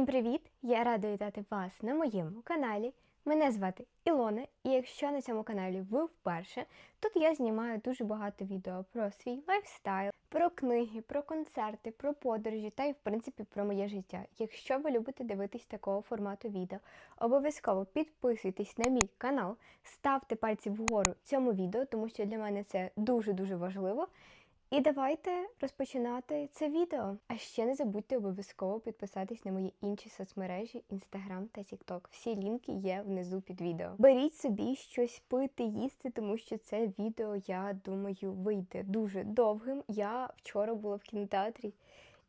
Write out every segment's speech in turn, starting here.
Всім привіт! Я рада вітати вас на моєму каналі. Мене звати Ілона, і якщо на цьому каналі ви вперше, тут я знімаю дуже багато відео про свій лайфстайл, про книги, про концерти, про подорожі та й в принципі про моє життя. Якщо ви любите дивитись такого формату відео, обов'язково підписуйтесь на мій канал, ставте пальці вгору цьому відео, тому що для мене це дуже-дуже важливо. І давайте розпочинати це відео. А ще не забудьте обов'язково підписатись на мої інші соцмережі Instagram та TikTok. Всі лінки є внизу під відео. Беріть собі щось пити, їсти, тому що це відео, я думаю, вийде дуже довгим. Я вчора була в кінотеатрі.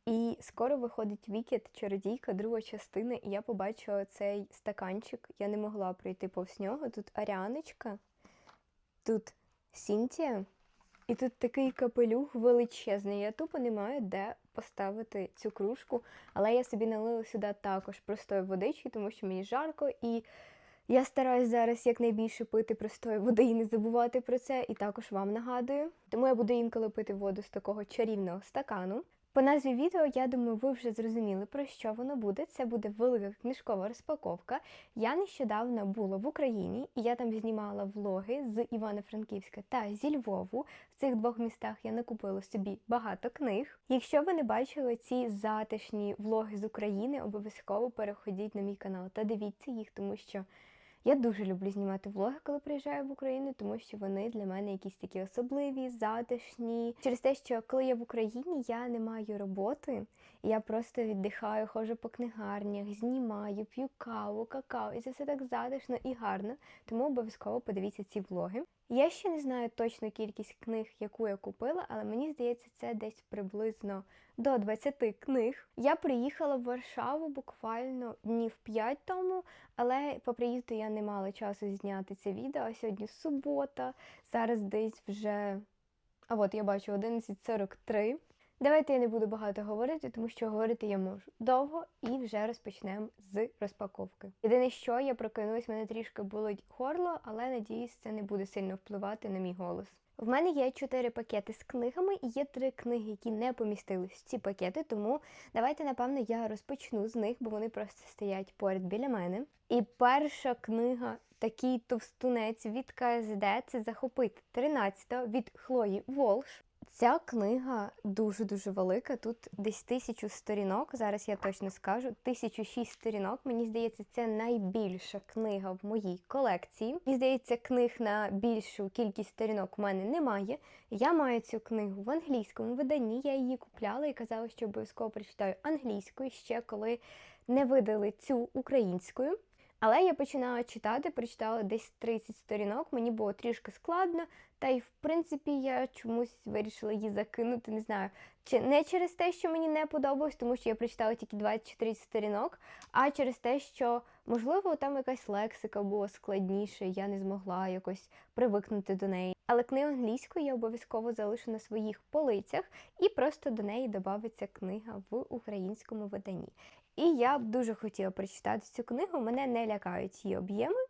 І скоро виходить Вікет, чародійка, друга частина, і я побачила цей стаканчик. Я не могла пройти повз нього. Тут Аріаночка, тут Сінтія. І тут такий капелюх величезний. Я тупо не маю де поставити цю кружку, але я собі налила сюди також простої водички, тому що мені жарко, і я стараюсь зараз якнайбільше пити простої води і не забувати про це. І також вам нагадую. Тому я буду інколи пити воду з такого чарівного стакану. По назві відео, я думаю, ви вже зрозуміли, про що воно буде. Це буде велика книжкова розпаковка. Я нещодавно була в Україні, і я там знімала влоги з Івано-Франківська та зі Львову. В цих двох містах я накупила собі багато книг. Якщо ви не бачили ці затишні влоги з України, обов'язково переходіть на мій канал та дивіться їх, тому що. Я дуже люблю знімати влоги, коли приїжджаю в Україну, тому що вони для мене якісь такі особливі, затишні. Через те, що коли я в Україні, я не маю роботи, я просто віддихаю, ходжу по книгарнях, знімаю, п'ю каву, какао, і це все так затишно і гарно. Тому обов'язково подивіться ці влоги. Я ще не знаю точну кількість книг, яку я купила, але мені здається, це десь приблизно до 20 книг. Я приїхала в Варшаву буквально днів 5 тому, але по приїзду я не мала часу зняти це відео. Сьогодні субота, зараз десь вже. А от я бачу 11.43. Давайте я не буду багато говорити, тому що говорити я можу довго і вже розпочнемо з розпаковки. Єдине, що я прокинулась, мене трішки болить горло, але надіюсь, це не буде сильно впливати на мій голос. В мене є чотири пакети з книгами і є три книги, які не помістились в ці пакети. Тому давайте, напевно, я розпочну з них, бо вони просто стоять поряд біля мене. І перша книга. Такий товстунець від КСД це захопити 13 від Хлої Волш. Ця книга дуже-дуже велика. Тут десь тисячу сторінок. Зараз я точно скажу. Тисячу шість сторінок. Мені здається, це найбільша книга в моїй колекції. Мені здається, книг на більшу кількість сторінок у мене немає. Я маю цю книгу в англійському виданні. Я її купляла і казала, що обов'язково прочитаю англійською ще коли не видали цю українською. Але я починала читати, прочитала десь 30 сторінок, мені було трішки складно, та й в принципі я чомусь вирішила її закинути. Не знаю, чи не через те, що мені не подобалось, тому що я прочитала тільки 20-30 сторінок, а через те, що можливо там якась лексика була складніша, я не змогла якось привикнути до неї. Але книгу англійською я обов'язково залишу на своїх полицях, і просто до неї додається книга в українському виданні. І я б дуже хотіла прочитати цю книгу. Мене не лякають її об'єми.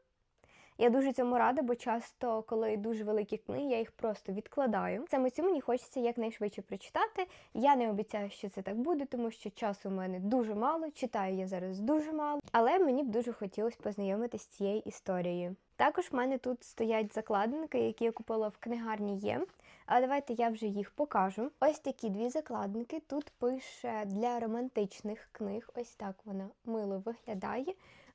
Я дуже цьому рада, бо часто, коли дуже великі книги, я їх просто відкладаю. Саме цю мені хочеться якнайшвидше прочитати. Я не обіцяю, що це так буде, тому що часу у мене дуже мало. Читаю я зараз дуже мало, але мені б дуже хотілося познайомитися з цією історією. Також в мене тут стоять закладинки, які я купила в книгарні є. А давайте я вже їх покажу. Ось такі дві закладинки. Тут пише для романтичних книг. Ось так вона мило виглядає.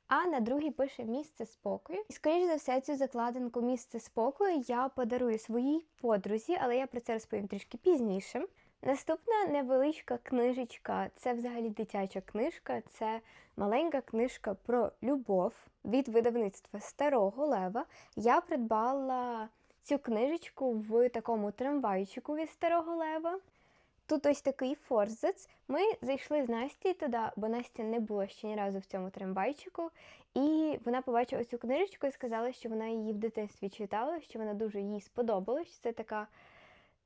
А на другій пише місце спокою. І, скоріш за все, цю закладинку місце спокою я подарую своїй подрузі, але я про це розповім трішки пізніше. Наступна невеличка книжечка це взагалі дитяча книжка, це маленька книжка про любов від видавництва Старого Лева. Я придбала цю книжечку в такому трамвайчику від Старого Лева. Тут ось такий форзац. Ми зайшли з Насті туди, бо Настя не була ще ні разу в цьому трамвайчику. І вона побачила цю книжечку і сказала, що вона її в дитинстві читала, що вона дуже їй сподобалась. Це така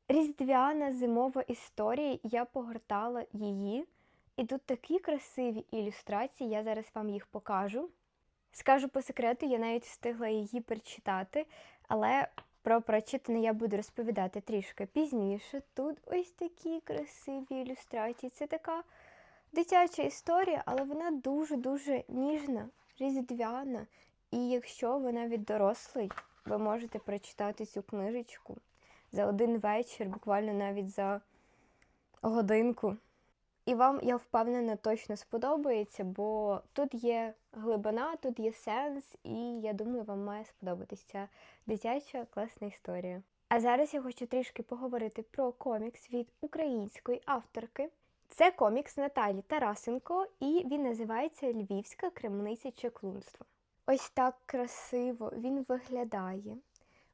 різдвяна зимова історія. Я погортала її. І тут такі красиві ілюстрації, я зараз вам їх покажу. Скажу по секрету, я навіть встигла її перечитати, але про прочитане я буду розповідати трішки пізніше. Тут ось такі красиві ілюстрації. Це така дитяча історія, але вона дуже-дуже ніжна, різдвяна. І якщо ви навіть дорослий, ви можете прочитати цю книжечку за один вечір, буквально навіть за годинку. І вам, я впевнена, точно сподобається, бо тут є глибина, тут є сенс, і я думаю, вам має сподобатися ця дитяча класна історія. А зараз я хочу трішки поговорити про комікс від української авторки. Це комікс Наталі Тарасенко, і він називається Львівська кремниця чаклунства. Ось так красиво він виглядає.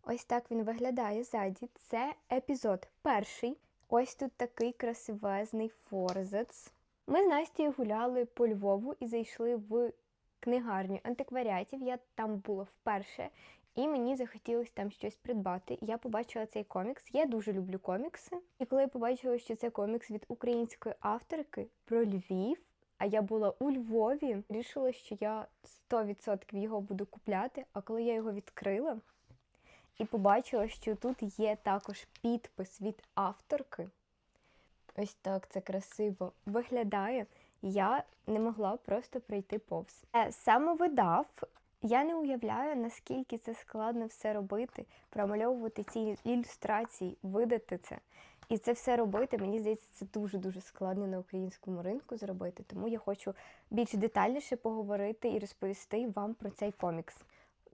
Ось так він виглядає ззаді. Це епізод перший. Ось тут такий красивезний форзац. Ми з Настю гуляли по Львову і зайшли в книгарню антикваріатів. Я там була вперше, і мені захотілося там щось придбати. Я побачила цей комікс. Я дуже люблю комікси. І коли я побачила, що це комікс від української авторки про Львів, а я була у Львові, вирішила, що я 100% його буду купляти. А коли я його відкрила і побачила, що тут є також підпис від авторки. Ось так це красиво виглядає. Я не могла просто пройти повз. Е, Самовидав. Я не уявляю, наскільки це складно все робити, промальовувати ці ілюстрації, видати це. І це все робити, мені здається, це дуже-дуже складно на українському ринку зробити. Тому я хочу більш детальніше поговорити і розповісти вам про цей комікс.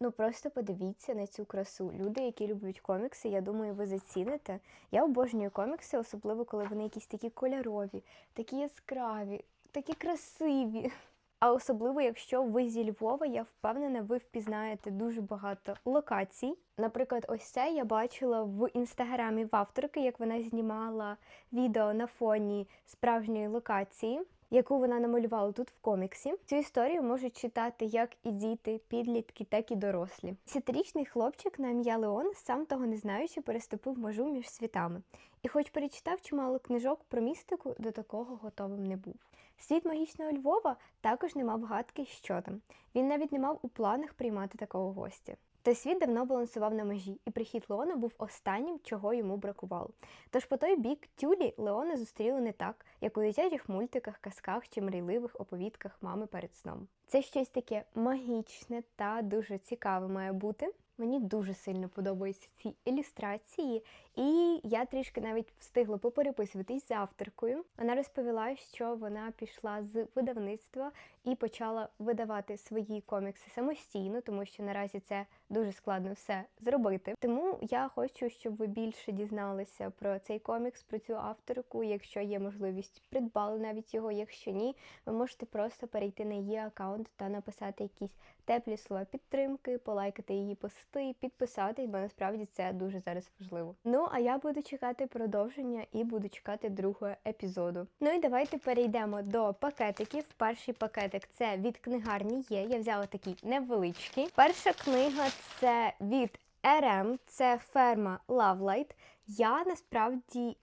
Ну просто подивіться на цю красу. Люди, які люблять комікси, я думаю, ви заціните. Я обожнюю комікси, особливо коли вони якісь такі кольорові, такі яскраві, такі красиві. А особливо, якщо ви зі Львова, я впевнена, ви впізнаєте дуже багато локацій. Наприклад, ось це я бачила в інстаграмі в авторки, як вона знімала відео на фоні справжньої локації, яку вона намалювала тут в коміксі. Цю історію можуть читати як і діти, підлітки, так і дорослі. Десятирічний хлопчик на ім'я Леон, сам того не знаючи, переступив межу між світами. І, хоч перечитав чимало книжок про містику, до такого готовим не був. Світ магічного Львова також не мав гадки, що там. Він навіть не мав у планах приймати такого гостя. Той світ давно балансував на межі, і прихід Леона був останнім, чого йому бракувало. Тож по той бік тюлі Леона зустріли не так, як у дитячих мультиках, казках чи мрійливих оповідках мами перед сном. Це щось таке магічне та дуже цікаве має бути. Мені дуже сильно подобаються ці ілюстрації, і я трішки навіть встигла попереписуватись з авторкою. Вона розповіла, що вона пішла з видавництва і почала видавати свої комікси самостійно, тому що наразі це дуже складно все зробити. Тому я хочу, щоб ви більше дізналися про цей комікс, про цю авторку. Якщо є можливість, придбали навіть його. Якщо ні, ви можете просто перейти на її аккаунт та написати якісь теплі слова підтримки, полайкати її пости, підписатись, бо насправді це дуже зараз важливо. Ну а я буду чекати продовження і буду чекати другого епізоду. Ну і давайте перейдемо до пакетиків. Перший пакетик це від книгарні є. Я взяла такий невеличкий. Перша книга це від РМ, це ферма Lovelight. Я насправді.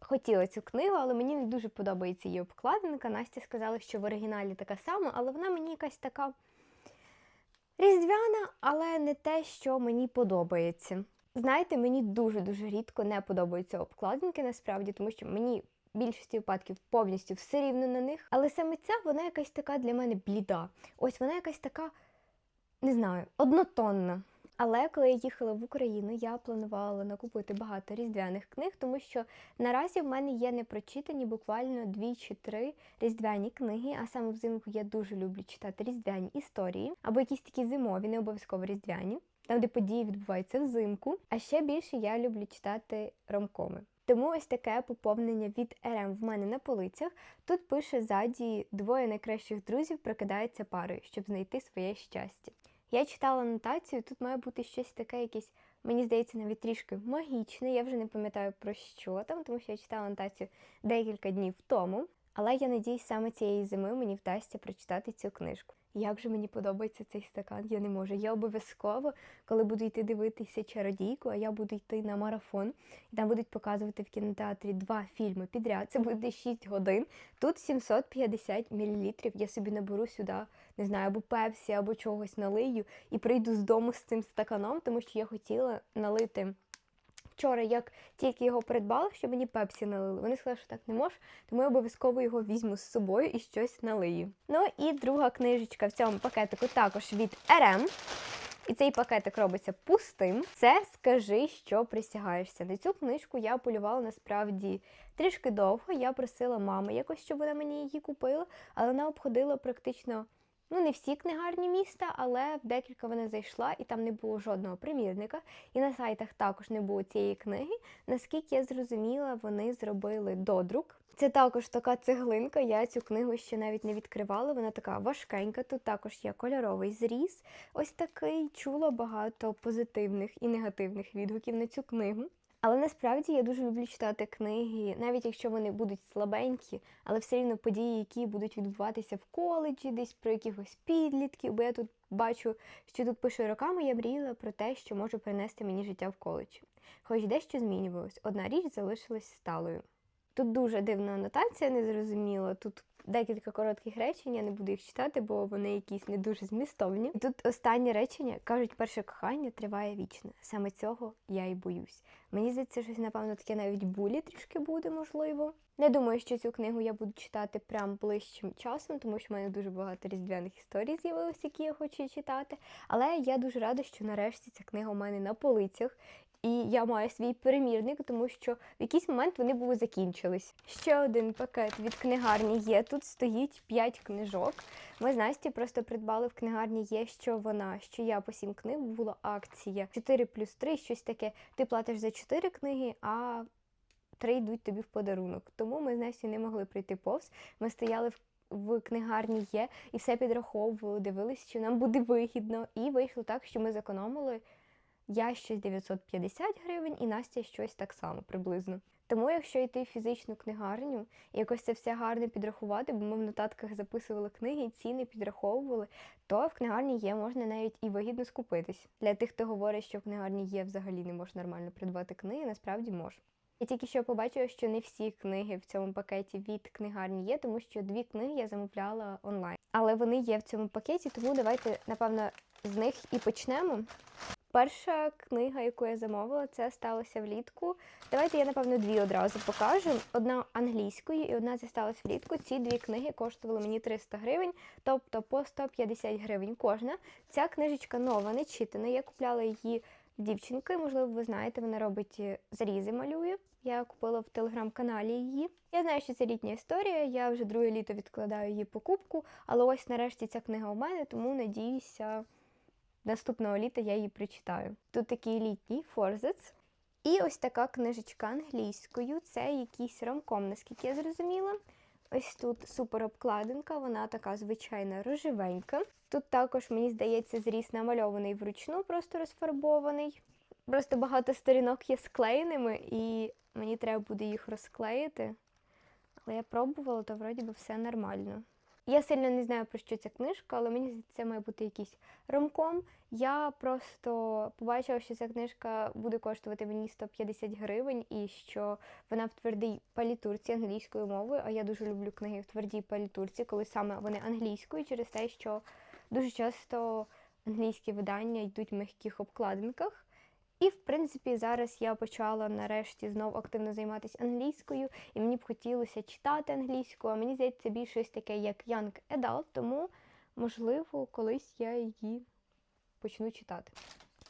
Хотіла цю книгу, але мені не дуже подобається її обкладинка. Настя сказала, що в оригіналі така сама, але вона мені якась така різдвяна, але не те, що мені подобається. Знаєте, мені дуже-дуже рідко не подобаються обкладинки насправді, тому що мені в більшості випадків повністю все рівно на них. Але саме ця вона якась така для мене бліда. Ось вона якась така, не знаю, однотонна. Але коли я їхала в Україну, я планувала накупити багато різдвяних книг, тому що наразі в мене є непрочитані буквально дві чи три різдвяні книги. А саме взимку я дуже люблю читати різдвяні історії або якісь такі зимові, не обов'язково різдвяні, там де події відбуваються взимку. А ще більше я люблю читати ромкоми. Тому ось таке поповнення від РМ в мене на полицях. Тут пише ззаді двоє найкращих друзів прокидаються парою, щоб знайти своє щастя. Я читала анотацію, тут має бути щось таке, якесь, мені здається, навіть трішки магічне. Я вже не пам'ятаю про що там, тому що я читала анотацію декілька днів тому. Але я надіюсь, саме цієї зими мені вдасться прочитати цю книжку. Як же мені подобається цей стакан, я не можу. Я обов'язково, коли буду йти дивитися чародійку, а я буду йти на марафон, і там будуть показувати в кінотеатрі два фільми підряд. Це буде 6 годин. Тут 750 мл. Я собі наберу сюди, не знаю, або пепсі, або чогось налию, і прийду з дому з цим стаканом, тому що я хотіла налити вчора, як тільки його придбала, що мені пепсі налили. Вони сказали, що так не можеш, тому я обов'язково його візьму з собою і щось налию. Ну і друга книжечка в цьому пакетику також від РМ. І цей пакетик робиться пустим. Це скажи, що присягаєшся. На цю книжку я полювала насправді трішки довго. Я просила мами якось, щоб вона мені її купила, але вона обходила практично. Ну, не всі книгарні міста, але в декілька вона зайшла, і там не було жодного примірника. І на сайтах також не було цієї книги. Наскільки я зрозуміла, вони зробили додрук. Це також така цеглинка. Я цю книгу ще навіть не відкривала. Вона така важкенька. Тут також є кольоровий зріз. Ось такий чула багато позитивних і негативних відгуків на цю книгу. Але насправді я дуже люблю читати книги, навіть якщо вони будуть слабенькі, але все рівно події, які будуть відбуватися в коледжі, десь про якихось підлітків. Бо я тут бачу, що тут пише роками, я мріяла про те, що може принести мені життя в коледжі. Хоч дещо змінювалось, одна річ залишилась сталою. Тут дуже дивна анотація, незрозуміла. Тут декілька коротких речень, я не буду їх читати, бо вони якісь не дуже змістовні. Тут останнє речення кажуть, перше кохання триває вічно. Саме цього я і боюсь. Мені здається, щось, напевно, таке навіть булі трішки буде, можливо. Не думаю, що цю книгу я буду читати прям ближчим часом, тому що в мене дуже багато різдвяних історій з'явилося, які я хочу читати. Але я дуже рада, що нарешті ця книга у мене на полицях. І я маю свій перемірник, тому що в якийсь момент вони були закінчились. Ще один пакет від книгарні є. Тут стоїть 5 книжок. Ми з Настю просто придбали в книгарні є, що вона, що я по 7 книг була акція 4 плюс 3, щось таке. Ти платиш за 4 книги, а 3 йдуть тобі в подарунок. Тому ми з Настю не могли прийти повз. Ми стояли в. В книгарні є і все підраховували, дивились, що нам буде вигідно. І вийшло так, що ми зекономили я щось 950 гривень і Настя щось так само приблизно. Тому, якщо йти в фізичну книгарню якось це все гарно підрахувати, бо ми в нотатках записували книги, ціни підраховували, то в книгарні є, можна навіть і вигідно скупитись. Для тих, хто говорить, що в книгарні є взагалі не можна нормально придбати книги, насправді можна. Я тільки що побачила, що не всі книги в цьому пакеті від книгарні є, тому що дві книги я замовляла онлайн. Але вони є в цьому пакеті, тому давайте, напевно, з них і почнемо. Перша книга, яку я замовила, це сталося влітку. Давайте я, напевно, дві одразу покажу. Одна англійською і одна це сталося влітку. Ці дві книги коштували мені 300 гривень, тобто по 150 гривень кожна. Ця книжечка нова, не читана. Я купляла її дівчинки. Можливо, ви знаєте, вона робить зрізи, малює. Я купила в телеграм-каналі її. Я знаю, що це літня історія. Я вже друге літо відкладаю її покупку, але ось нарешті ця книга у мене, тому надіюся. Наступного літа я її прочитаю. Тут такий літній форзец. І ось така книжечка англійською. Це якийсь ромком, наскільки я зрозуміла. Ось тут супер обкладинка, вона така звичайна рожевенька. Тут також, мені здається, зріс намальований вручну, просто розфарбований. Просто багато сторінок є склеєними, і мені треба буде їх розклеїти. Але я пробувала, то вроді би все нормально. Я сильно не знаю, про що ця книжка, але мені це має бути якийсь ромком. Я просто побачила, що ця книжка буде коштувати мені 150 гривень, і що вона в твердій палітурці англійською мовою. А я дуже люблю книги в твердій палітурці, коли саме вони англійською, через те, що дуже часто англійські видання йдуть в м'яких обкладинках. І, в принципі, зараз я почала нарешті знов активно займатися англійською, і мені б хотілося читати англійську, а мені здається, більше щось таке, як Young Adult, тому, можливо, колись я її почну читати.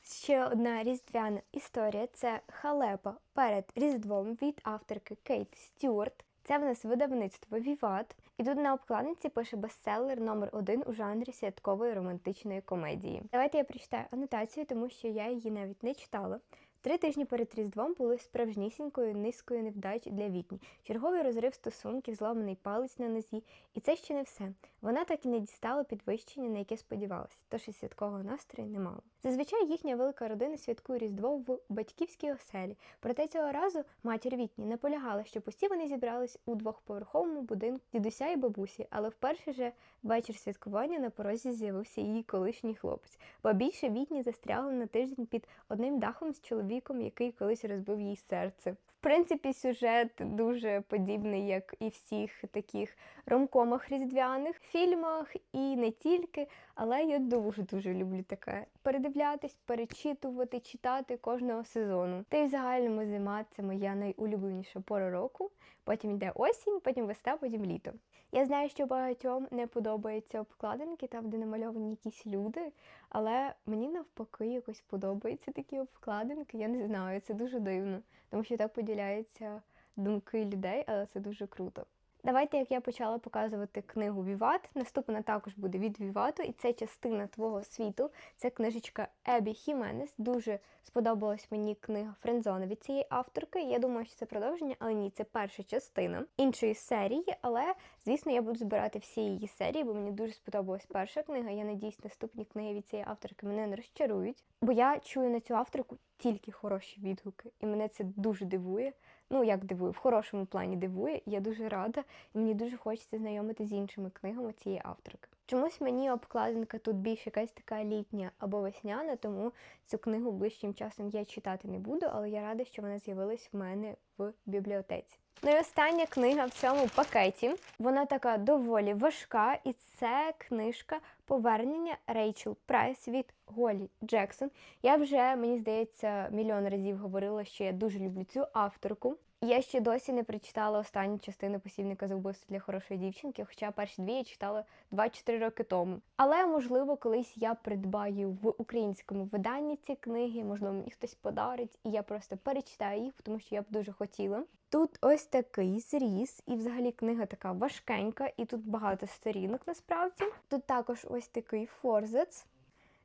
Ще одна різдвяна історія це халепа перед Різдвом від авторки Кейт Стюарт. Це в нас видавництво Віват. І тут на обкладинці пише бестселер номер один у жанрі святкової романтичної комедії. Давайте я прочитаю анотацію, тому що я її навіть не читала. Три тижні перед Різдвом були справжнісінькою низкою невдач для Вітні. Черговий розрив стосунків, зламаний палець на нозі. І це ще не все. Вона так і не дістала підвищення, на яке сподівалася, тож і святкового настрою не мало. Зазвичай їхня велика родина святкує Різдво в батьківській оселі. Проте цього разу матір Вітні наполягала, що усі вони зібрались у двохповерховому будинку дідуся і бабусі, але вперше же вечір святкування на порозі з'явився її колишній хлопець. Бо більше Вітні застрягла на тиждень під одним дахом з чоловіком, який колись розбив їй серце. Принципі, сюжет дуже подібний, як і всіх таких ромкомах різдвяних, фільмах і не тільки. Але я дуже дуже люблю таке передивлятись, перечитувати, читати кожного сезону. Та й в загальному зима це моя найулюбленіша пора року. Потім йде осінь, потім весна, потім літо. Я знаю, що багатьом не подобаються обкладинки, там, де намальовані якісь люди, але мені навпаки якось подобаються такі обкладинки. Я не знаю, це дуже дивно, тому що так поділяються думки людей, але це дуже круто. Давайте, як я почала показувати книгу Віват. Наступна також буде від Вівату, і це частина твого світу. Це книжечка Ебі Хіменес. Дуже сподобалась мені книга Френдзона від цієї авторки. Я думаю, що це продовження, але ні, це перша частина іншої серії. Але звісно, я буду збирати всі її серії, бо мені дуже сподобалась перша книга. Я надіюсь, наступні книги від цієї авторки мене не розчарують. Бо я чую на цю авторку тільки хороші відгуки, і мене це дуже дивує. Ну, як дивує, в хорошому плані дивує. Я дуже рада, і мені дуже хочеться знайомити з іншими книгами цієї авторки. Чомусь мені обкладинка тут більш якась така літня або весняна, тому цю книгу ближчим часом я читати не буду, але я рада, що вона з'явилась в мене в бібліотеці. Ну і остання книга в цьому пакеті. Вона така доволі важка, і це книжка Повернення Рейчел Прайс від Голі Джексон. Я вже, мені здається, мільйон разів говорила, що я дуже люблю цю авторку. Я ще досі не прочитала останню частину посібника за вбивство для хорошої дівчинки, хоча перші дві я читала 2-4 роки тому. Але можливо, колись я придбаю в українському виданні ці книги, можливо, мені хтось подарить, і я просто перечитаю їх, тому що я б дуже хотіла. Тут ось такий зріз, і взагалі книга така важкенька, і тут багато сторінок насправді. Тут також ось такий форзац.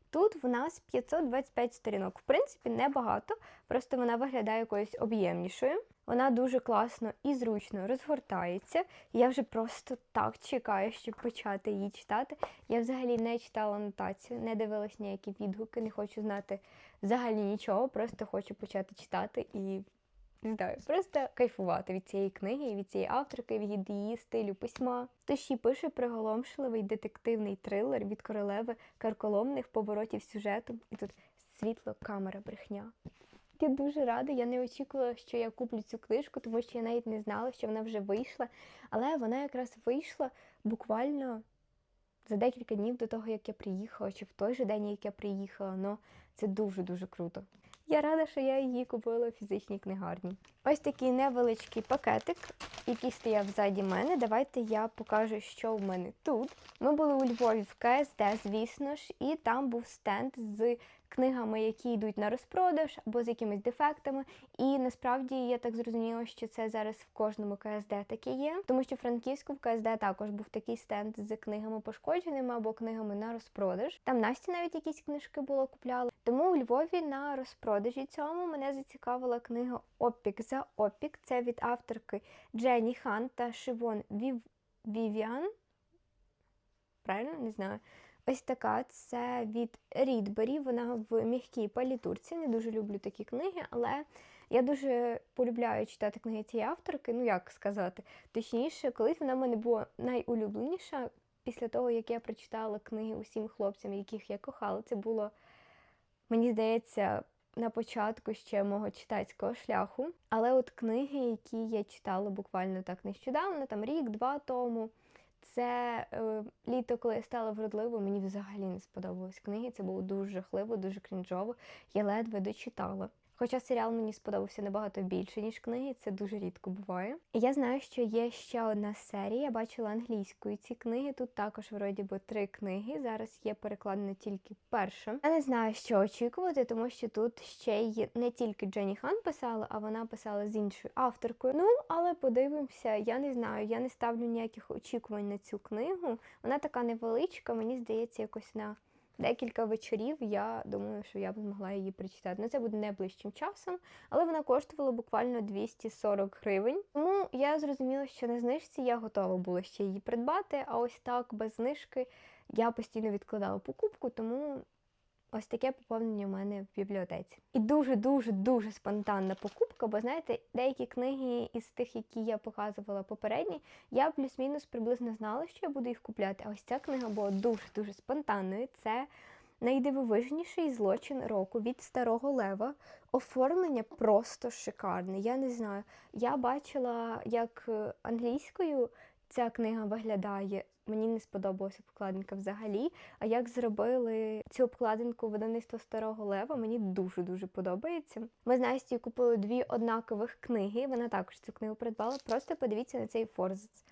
Тут в нас 525 сторінок. В принципі, небагато, просто вона виглядає якоюсь об'ємнішою. Вона дуже класно і зручно розгортається. Я вже просто так чекаю, щоб почати її читати. Я взагалі не читала анотацію, не дивилась ніякі відгуки, не хочу знати взагалі нічого, просто хочу почати читати і не знаю, просто кайфувати від цієї книги, і від цієї авторки, від її стилю письма. Тож пише приголомшливий детективний трилер від королеви карколомних поворотів сюжету. І тут світло, камера, брехня. Я дуже рада, я не очікувала, що я куплю цю книжку, тому що я навіть не знала, що вона вже вийшла. Але вона якраз вийшла буквально за декілька днів до того, як я приїхала, чи в той же день, як я приїхала. Ну, це дуже-дуже круто. Я рада, що я її купила в фізичній книгарні. Ось такий невеличкий пакетик, який стояв ззаді мене. Давайте я покажу, що в мене тут. Ми були у Львові в КСД, звісно ж, і там був стенд з книгами, які йдуть на розпродаж або з якимись дефектами. І насправді я так зрозуміла, що це зараз в кожному КСД таке є, тому що в Франківську в КСД також був такий стенд з книгами пошкодженими або книгами на розпродаж. Там Насті навіть якісь книжки було купляла. Тому у Львові на розпродажі цьому мене зацікавила книга Опік за опік. Це від авторки Дженні Хан та Шивон Вів... Вівіан. Правильно не знаю. Ось така це від Рідбері. Вона в м'якій палітурці. Не дуже люблю такі книги, але я дуже полюбляю читати книги цієї авторки. Ну як сказати, точніше, колись вона в мене була найулюбленіша після того, як я прочитала книги усім хлопцям, яких я кохала. Це було, мені здається, на початку ще мого читацького шляху. Але от книги, які я читала буквально так нещодавно, там рік-два тому. Це е, літо, коли я стала вродливою, мені взагалі не сподобались книги. Це було дуже жахливо, дуже крінжово. Я ледве дочитала. Хоча серіал мені сподобався набагато більше, ніж книги, це дуже рідко буває. І я знаю, що є ще одна серія. Я бачила англійською ці книги. Тут також вроді би три книги. Зараз є перекладена тільки перша. Я не знаю, що очікувати, тому що тут ще й не тільки Дженні Хан писала, а вона писала з іншою авторкою. Ну, але подивимося, я не знаю, я не ставлю ніяких очікувань на цю книгу. Вона така невеличка, мені здається, якось на декілька вечорів. Я думаю, що я б змогла її прочитати. Ну, це буде найближчим часом, але вона коштувала буквально 240 гривень. Тому я зрозуміла, що на знижці я готова була ще її придбати. А ось так без знижки я постійно відкладала покупку, тому. Ось таке поповнення в мене в бібліотеці. І дуже-дуже дуже спонтанна покупка, бо знаєте, деякі книги із тих, які я показувала попередні, я плюс-мінус приблизно знала, що я буду їх купляти. А ось ця книга була дуже-дуже спонтанною. Це найдивовижніший злочин року від старого лева. Оформлення просто шикарне. Я не знаю. Я бачила, як англійською ця книга виглядає. Мені не сподобалася обкладинка взагалі. А як зробили цю обкладинку видавництво старого лева, мені дуже дуже подобається. Ми з Настю купили дві однакових книги. Вона також цю книгу придбала. Просто подивіться на цей форзац.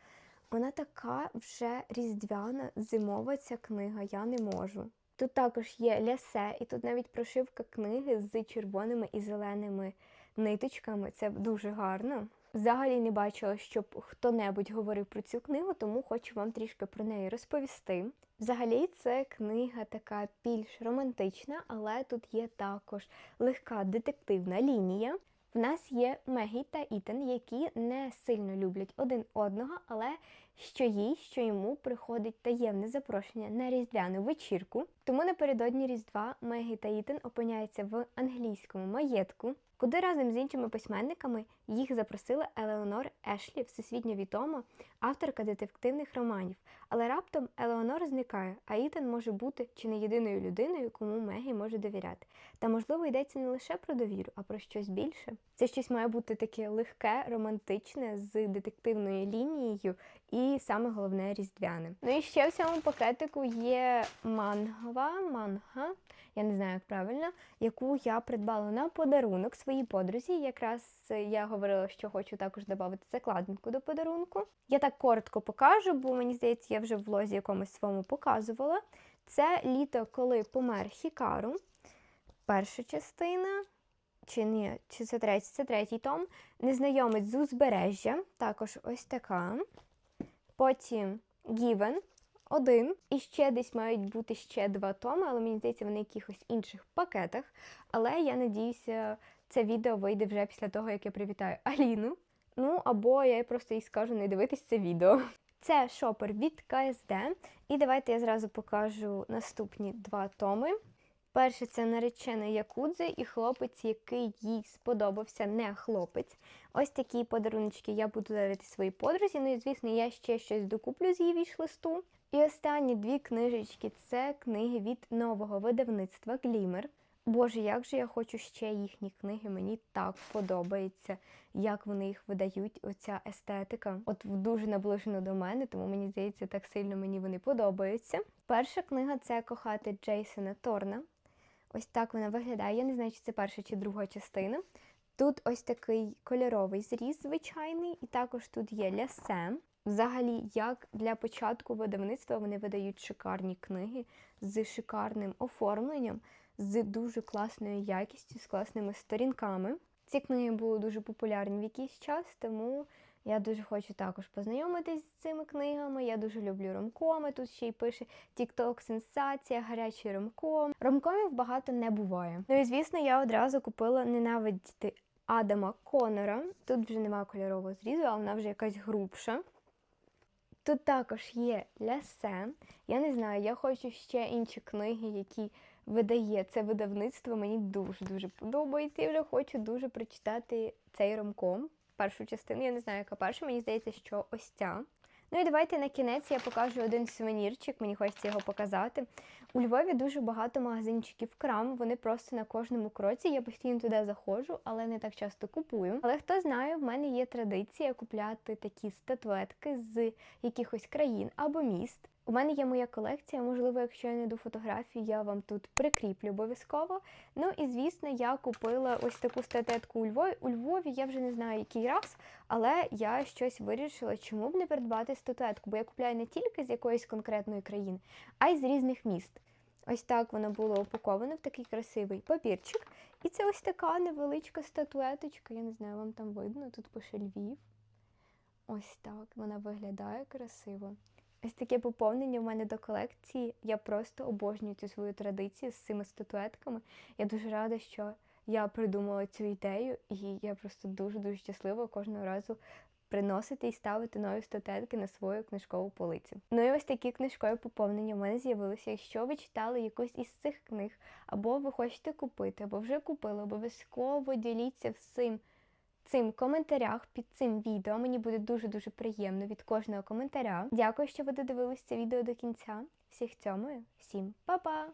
Вона така вже різдвяна, зимова ця книга, я не можу. Тут також є лясе, і тут навіть прошивка книги з червоними і зеленими ниточками. Це дуже гарно. Взагалі не бачила, щоб хто-небудь говорив про цю книгу, тому хочу вам трішки про неї розповісти. Взагалі, це книга така більш романтична, але тут є також легка детективна лінія. В нас є Мегі та Ітан, які не сильно люблять один одного, але що їй, що йому приходить таємне запрошення на різдвяну вечірку. Тому напередодні Різдва Мегі та Ітан опиняються в англійському маєтку, куди разом з іншими письменниками їх запросила Елеонор Ешлі, всесвітньо відома авторка детективних романів. Але раптом Елеонор зникає, а Ітан може бути чи не єдиною людиною, кому Мегі може довіряти. Та можливо йдеться не лише про довіру, а про щось більше. Це щось має бути таке легке, романтичне з детективною лінією і саме головне різдвяне. Ну і ще в цьому пакетику є мангова манга. Я не знаю, як правильно, яку я придбала на подарунок своїй подрузі. Якраз я говорила, що хочу також додати закладинку до подарунку. Я так коротко покажу, бо мені здається, я вже в влозі якомусь своєму показувала. Це літо, коли помер Хікару. Перша частина. Чи ні, чи це третій, це третій том. Незнайомець з узбережжя, також ось така. Потім Given, один. І ще десь мають бути ще два томи, але мені здається, вони в якихось інших пакетах. Але я надіюся, це відео вийде вже після того, як я привітаю Аліну. Ну, або я просто їй скажу не дивитись це відео. Це шопер від КСД. І давайте я зразу покажу наступні два томи. Перший це наречена Якудзи і хлопець, який їй сподобався, не хлопець. Ось такі подаруночки я буду дарити своїй подрузі. Ну і звісно, я ще щось докуплю з її віш-листу. І останні дві книжечки це книги від нового видавництва Глімер. Боже, як же я хочу ще їхні книги, мені так подобається, як вони їх видають, оця естетика. От дуже наближено до мене, тому мені здається, так сильно мені вони подобаються. Перша книга це кохати Джейсона Торна. Ось так вона виглядає. Я не знаю, чи це перша чи друга частина. Тут ось такий кольоровий зріз звичайний, і також тут є лясе. Взагалі, як для початку видавництва вони видають шикарні книги з шикарним оформленням, з дуже класною якістю, з класними сторінками. Ці книги були дуже популярні в якийсь час, тому я дуже хочу також познайомитись з цими книгами. Я дуже люблю ромкоми. Тут ще й пише TikTok сенсація, гарячий ромком. Ромкомів багато не буває. Ну і звісно, я одразу купила ненавидіти Адама Конора. Тут вже немає кольорового зрізу, але вона вже якась грубша. Тут також є лясе. Я не знаю, я хочу ще інші книги, які видає це видавництво. Мені дуже-дуже подобається. Я вже хочу дуже прочитати цей ромком. Першу частину. Я не знаю, яка перша. Мені здається, що ось ця. Ну і давайте на кінець я покажу один сувенірчик, мені хочеться його показати. У Львові дуже багато магазинчиків крам, вони просто на кожному кроці. Я постійно туди заходжу, але не так часто купую. Але хто знає, в мене є традиція купляти такі статуетки з якихось країн або міст. У мене є моя колекція, можливо, якщо я знайду фотографію, я вам тут прикріплю обов'язково. Ну і звісно, я купила ось таку статуетку у Львові. У Львові я вже не знаю, який раз, але я щось вирішила, чому б не придбати статуетку, бо я купляю не тільки з якоїсь конкретної країни, а й з різних міст. Ось так воно було упаковано в такий красивий папірчик. І це ось така невеличка статуеточка. Я не знаю, вам там видно, тут пише Львів. Ось так вона виглядає красиво. Ось таке поповнення в мене до колекції. Я просто обожнюю цю свою традицію з цими статуетками. Я дуже рада, що я придумала цю ідею, і я просто дуже-дуже щаслива кожного разу приносити і ставити нові статуетки на свою книжкову полицю. Ну і ось такі книжкові поповнення в мене з'явилися. Якщо ви читали якусь із цих книг, або ви хочете купити, або вже купили, обов'язково діліться всім цим коментарях під цим відео. Мені буде дуже-дуже приємно від кожного коментаря. Дякую, що ви додивились це відео до кінця. Всіх цьомою, всім па-па!